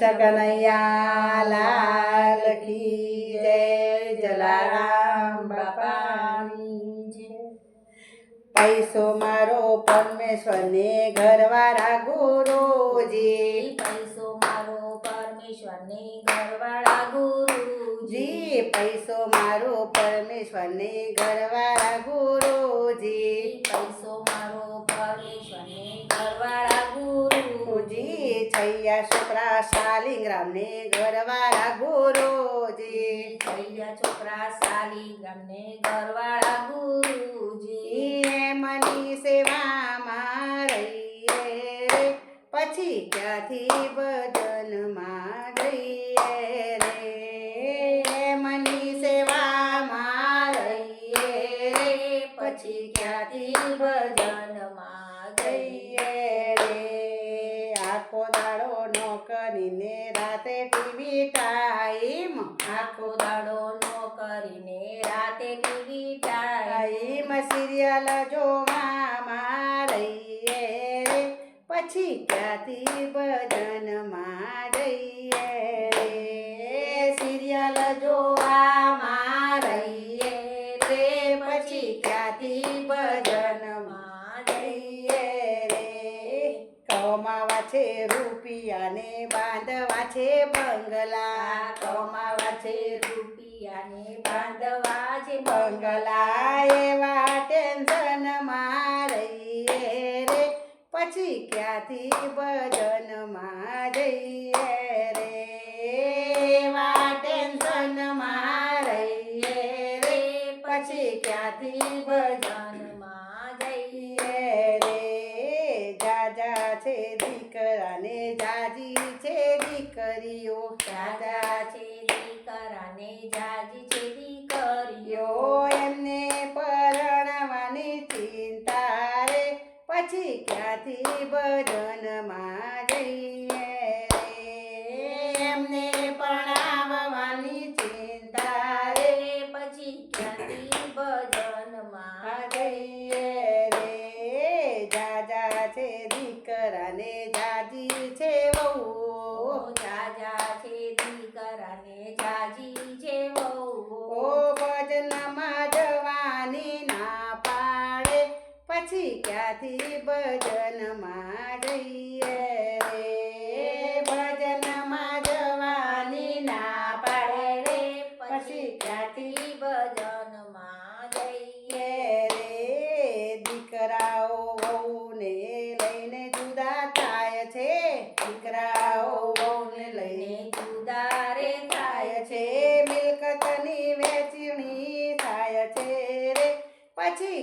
કનૈયા લાલ કી જય જલારામ બાપાની જય પૈસો મારો પરમેશ્વરને ઘરવાળા ગુરુજી પૈસો મારો પરમેશ્વરને ઘરવાળા ગુરુજી જી પૈસો મારો પરમેશ્વરને ઘરવાળા ગુરુજી. પૈસો મારો પરમેશ્વરને ઘરવાળા ગુરુજી. છૈયા છોકરા શાલિગ્રામને ઘરવાળા ગુરુજી. છૈયા છોકરા શાલિગ્રામને ઘરવાળા ગુરુજી. મની સેવામાં રહીએ. પછી ક્યાંથી ભજનમાં જઈએ રે મની સેવામાં રહીએ રે પછી ક્યાંથી ભજન ભજનમાં જઈએ રે? આખો દાડો નોકરીને રાતે ટીવી ટાઈમ આખો દાડો નોકરીને રાતે ટીવી ટાઈમ ટાઈમ સિરિયલ જોવામાં રહીએ રે. પછી ક્યાંથી ભજનમાં જઈએ રે સિરિયલ જોવામાં રહીએ રે પછી ક્યાંથી ભજનમાં જઈએ રે કમાવા છે રૂપિયાને બાંધવા છે બંગલા. કમાવા છે રૂપિયાને બાંધવા છે બંગલા. એવા ટેન્શન મારે રે. પછી ક્યાંથી ભજનમાં જઈએ રે એવા ટેન્શનમાં રહીએ રે પછી ક્યાંથી ભજનમાં જઈએ રે જાજા છે દીકરાને જાજી છે દીકરીઓ. દાદા છે દીકરાને જાજી છે દીકરીઓ યો એમને પરણવાની ચિંતા રે પછી ક્યાંથી ભજનમાં જઈએ રે એમને પરણાવવાની ચિંતા રે પછી ક્યાંથી ભજનમાં આ જઈએ રે જાજા છે દીકરાને જાજી છે વહુ. જાજા છે દીકરાને જાજી છે વહુ. ઓ ભજનમાં જવાની ના પાડે. પછી ક્યાંથી ભજનમાં જઈએ રે ભજનમાં જવાની ના પાડે રે પછી ક્યાંથી ભજનમાં જઈએ જઈએ રે દીકરાઓ વહુને લઈને જુદા થાય છે દીકરાઓ વહુને લઈને ને જુદા રે થાય છે મિલકતની વેચણી થાય છે રે પછી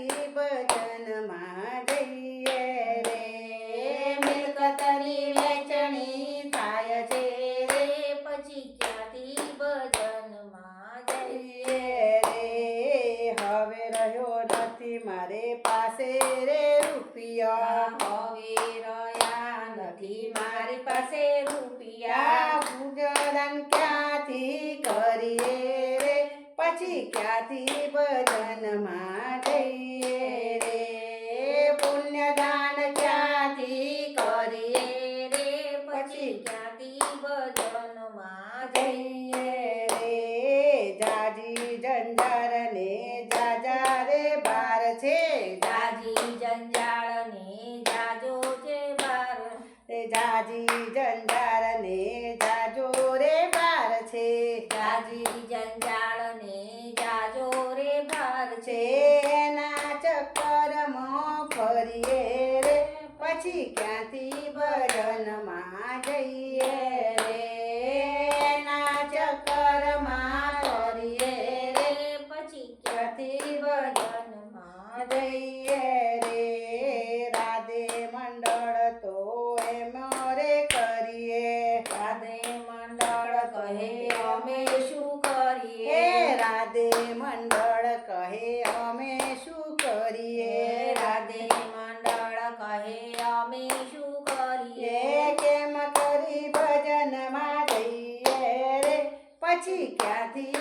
ક્યાંથી ભજનમાં જઈએ રે. મિલકતની વેચણી થાય છે રે. પછી ક્યાંથી ભજનમાં જઈએ રે. હવે રહ્યો નથી મારે પાસે રે રૂપિયા. હવે રહ્યા નથી મારી પાસે રૂપિયા. ગુજરાન ક્યાંથી કરીએ રે? પછી ક્યાંથી ભજનમાં જઈએ રે પુણ્યદાન ક્યાંથી કરીએ રે પછી ક્યાંથી ભજનમાં જઈએ જઈએ રે જાજી જંજાર ને જાજા રે બાર છે. જાજી જંજાળ ને જાજો છે બાર. રે જાજી જંજાર ને જાજો રે બાર છે. જાજી જંજાળ ને જાજો રે બાર છે. એના ચક્કરમાં ફરીએ રે. પછી ક્યાંથી જઈએ રે રાધે મંડળ તો એમ રે કરીએ રાધે મંડળ કહે અમે શું હે કરીએ રાધે મંડળ કહે અમે શું કરીએ રાધે મંડળ કહે અમે શું કરીએ એ કેમ કરી ભજનમાં જઈએ રે પછી ક્યાંથી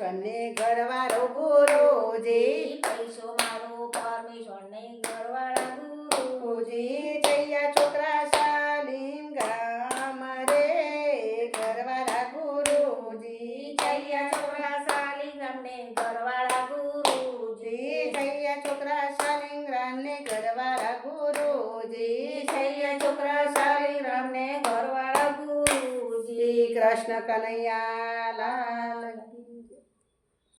રમને ઘરવાળો ગુરુજી પૈસો મારો પરમેશ્વરને ઘરવાળા ગુરુજી જૈયા છોકરા શાલીમ ગામ રે ઘરવાળા ગુરુજી જૈયા છોકરા શાલીમ ગામને ઘરવાળા ગુરુજી જૈયા છોકરા શાલીમ ને ઘરવાળા ગુરુજી જૈયા છોકરા શાલીમ ને ઘરવાળા ગુરુજી કૃષ્ણ કનૈયા લાલ